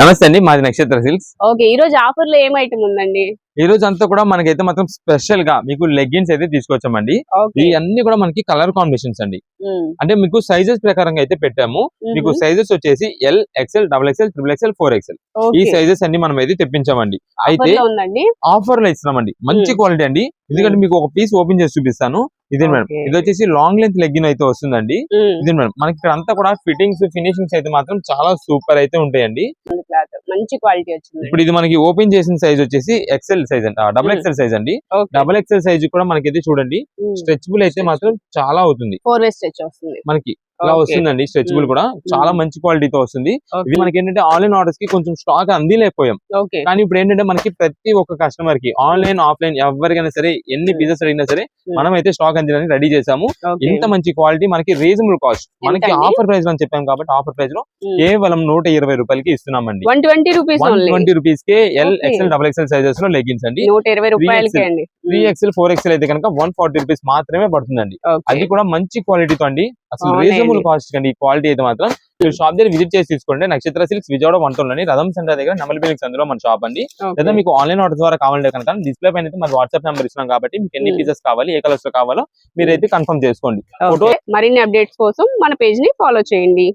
నమస్తే అండి మాది నక్షత్ర సిల్క్స్. ఓకే ఈ రోజు ఆఫర్లో ఏం ఐటమ్ ఉందండి? ఈ రోజు అంతా కూడా మనకైతే మాత్రం స్పెషల్గా మీకు లెగ్గిన్స్ అయితే తీసుకొచ్చామండి. ఈ అన్ని కూడా మనకి కలర్ కాంబినేషన్స్ అండి. అంటే మీకు సైజెస్ ప్రకారంగా అయితే పెట్టాము. మీకు. సైజెస్ వచ్చేసి L XL double XL triple XL four XL ఈ. సైజెస్ అన్ని మనం అయితే తెప్పించామండి. అయితే ఆఫర్లో ఇస్తున్నామండి. మంచి. క్వాలిటీ అండి. ఎందుకంటే మీకు ఒక పీస్ ఓపెన్ చేసి చూపిస్తాను. ఇదే మేడం. ఇది వచ్చేసి లాంగ్ లెంత్ లెగ్గిన్ అయితే వస్తుందండి. ఇదే మేడం. మనకి ఇక్కడ అంతా కూడా ఫిట్టింగ్స్ ఫినిషింగ్స్ అయితే మాత్రం చాలా సూపర్ అయితే ఉంటాయండి. మంచి క్వాలిటీ వచ్చింది. ఇప్పుడు ఇది మనకి ఓపెన్ చేసిన సైజ్ వచ్చేసి ఎక్సెల్ సైజ్ అండి. డబుల్ ఎక్సెల్ సైజ్ అండి. డబుల్ ఎక్సెల్ సైజ్ కూడా మనకైతే చూడండి. స్ట్రెచబుల్ అయితే మాత్రం చాలా అవుతుంది. ఫోర్ వే స్ట్రెచ్ వస్తుంది. మనకి ఇలా. వస్తుందండి స్ట్రెచబుల్. కూడా చాలా మంచి క్వాలిటీతో వస్తుంది. ఇది మనకి ఏంటంటే ఆన్లైన్ ఆర్డర్స్కి కొంచెం స్టాక్ అందిలేకపోయాం కానీ ఇప్పుడు ఏంటంటే మనకి ప్రతి ఒక్క కస్టమర్కి ఆన్లైన్ ఆఫ్లైన్ ఎవరికైనా సరే ఎన్ని. పీసెస్ అడిగినా సరే. మనం అయితే స్టాక్ అందించడానికి రెడీ చేసాము ఇంత మంచి క్వాలిటీ మనకి రీజనబుల్ కాస్ట్ మనకి? ఆఫర్ ప్రైస్ అని చెప్పాం కాబట్టి ఆఫర్ ప్రైస్లో కేవలం నూట ఇరవై రూపాయలకి ఇస్తున్నామండి వన్ ట్వంటీ రూపీస్ ట్వంటీ కే ఎల్. ఎక్సెల్ డబుల్ ఎక్సెల్ సైజెస్లో లెగిన్స్ అండి త్రీ ఎక్సెల్ ఫోర్ ఎక్సెల్ అయితే కనుక వన్ ఫార్టీ రూపీస్ మాత్రమే పడుతుందండి. అది కూడా మంచి క్వాలిటీతో అండి అసలు. రీజనబుల్ కాస్ట్ అండి ఈ క్వాలిటీ అయితే మాత్రం మీరు షాప్ దగ్గర విజిట్ చేసి తీసుకోండి నక్షత్ర సిల్క్స్ విజయవాడ వంటలోని రథం సెంటర్ దగ్గర నెమలి బిల్లింగ్స్ అందులో మన షాప్ అండి. లేదా మీకు ఆన్లైన్ ఆర్డర్ ద్వారా కావాలంటే కనుక డిస్ప్లే పైన అయితే మన వాట్సాప్ నెంబర్ ఇస్తున్నాం కాబట్టి మీకు ఎన్ని Hmm. పీసెస్ కావాలి ఏ కలర్స్ కావాలో మీరైతే కన్ఫర్మ్ చేసుకోండి మరిన్ని అప్డేట్స్ కోసం మన పేజ్ని ఫాలో చేయండి